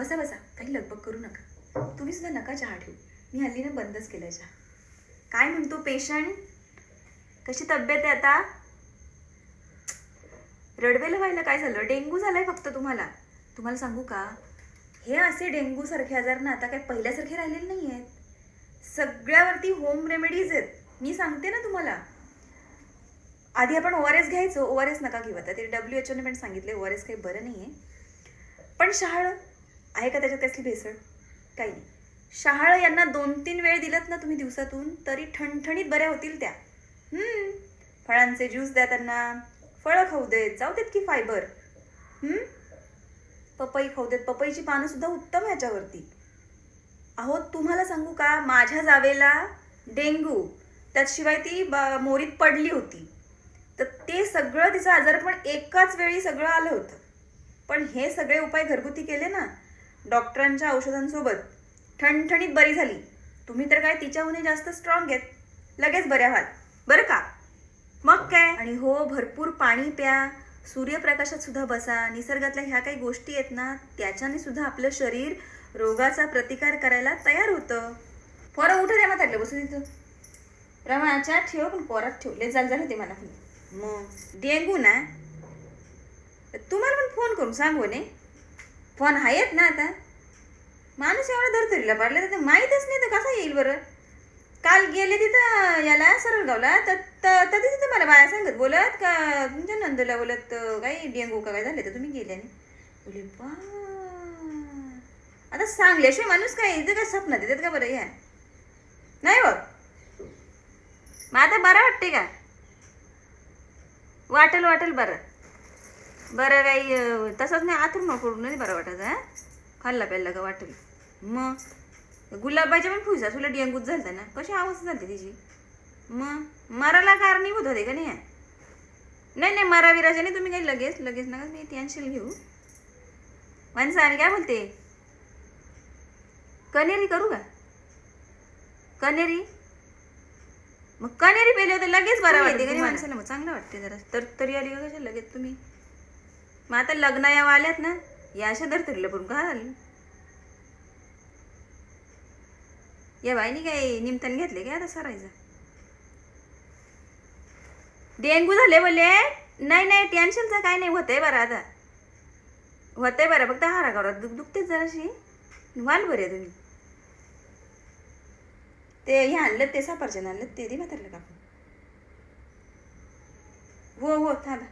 बसा बसा. काही लगबग करू नका. तुम्ही सुद्धा नका चहा ठेवू मी हल्ली ना बंदच केलं चहा. काय म्हणतो पेशंट? कशी तब्येत आहे आता? रडवेला व्हायला काय झालं? डेंग्यू झालाय फक्त तुम्हाला. तुम्हाला सांगू का? हे असे डेंग्यू सारखे आजार ना आता काय पहिल्यासारखे राहिलेले नाही आहेत सगळ्यावरती होम रेमेडीज आहेत. मी सांगते ना तुम्हाला. आधी आपण ओ आर एस घ्यायचो. ओ आर एस नका घेऊ आता. ते डब्ल्यू एच ओने पण सांगितले ओ आर एस काही बरं नाही आहे पण शहाळ आहे का त्याच्यात कसली भेसळ? काही नाही. शहाळ यांना दोन तीन वेळ दिलत ना तुम्ही दिवसातून तरी ठणठणीत बऱ्या होतील त्या. फळांचे ज्यूस द्या त्यांना. फळं खाऊ देत जाऊ देत की फायबर. पपई खाऊ देत. पपईची पानंसुद्धा उत्तम ह्याच्यावरती अहो तुम्हाला सांगू का? माझ्या जावेला डेंग्यू त्याशिवाय ती ब- मोरीत पडली होती. तर ते सगळं तिचं आजारपण एकाच वेळी सगळं आलं होतं. पण हे सगळे उपाय घरगुती केले ना डॉक्टरांच्या औषधांसोबत ठणठणीत बरी झाली. तुम्ही तर काय तिच्याहूनही जास्त स्ट्रॉंग आहेत. लगेच बऱ्या व्हाल. बरं का? मग काय? आणि हो भरपूर पाणी प्या. सूर्यप्रकाशात सुद्धा बसा. निसर्गातल्या ह्या काही गोष्टी आहेत ना त्याच्याने सुद्धा आपलं शरीर रोगाचा प्रतिकार करायला तयार होतं. पोरं उठा द्या म्हातारले बसून इथं. रमाच्या ठेव पण पोरात ठेवले जाल झालं ते मला मग? डेंगू ना? तुम्हाला पण फोन करून सांगू ने. फोन आहेत ना आता? माणूस एवढा धरतरीला पडला तर ते माहीतच नाही तर कसा येईल बरं? काल गेले तिथं याला सरळगावला. तर तिथे तर तिथं मला बाया सांगत बोलत का तुमच्या नंदूला बोलत काही डेंगू का काय झाले तर तुम्ही गेले बोले बा. आता सांगल्याशिवाय माणूस काय इथं काय स्वप्न देतात का बरं या? नाही बघ. मग आता बरं वाटते का? वाटेल वाटेल बरं. बरं काही तसंच नाही आतून करून नाही बरं वाटत हा? खाल्ला प्यायला का वाटेल? मग? गुलाबाच्या पण फुसा तुला डेंगूच झालता ना? कशी अवस्था झाली तिची? मग? मराला कारणीभूत होते का नाही? नाही नाही मरा विराच्या नाही तुम्ही काही लगेच लगेच नका मी टेन्शन घेऊ. माणसं आणि काय बोलते? कनेरी करू का? कनेरी? मग कनेरी पेले होते लगेच बरं वाटते का नाही माणसाला मग चांगलं वाटते जरा. तर तरी आली का कशा लगेच तुम्ही? मग आता लग्न या आल्यात ना या अशा दर तरी पण घाल या बाईनी काय निमतान घेतले काय आता सरायचं? डेंगू झाले बोले. नाही नाही टेन्शनचं काय नाही होतंय बरं आता. होतंय बरं फक्त हारा गावरात दुख दुखतेच जराशी. व्हाल बरे तुम्ही. ते हे आणलं ते साफरचंद आणलं ते दे म्हातारलं का हो हो थांबा.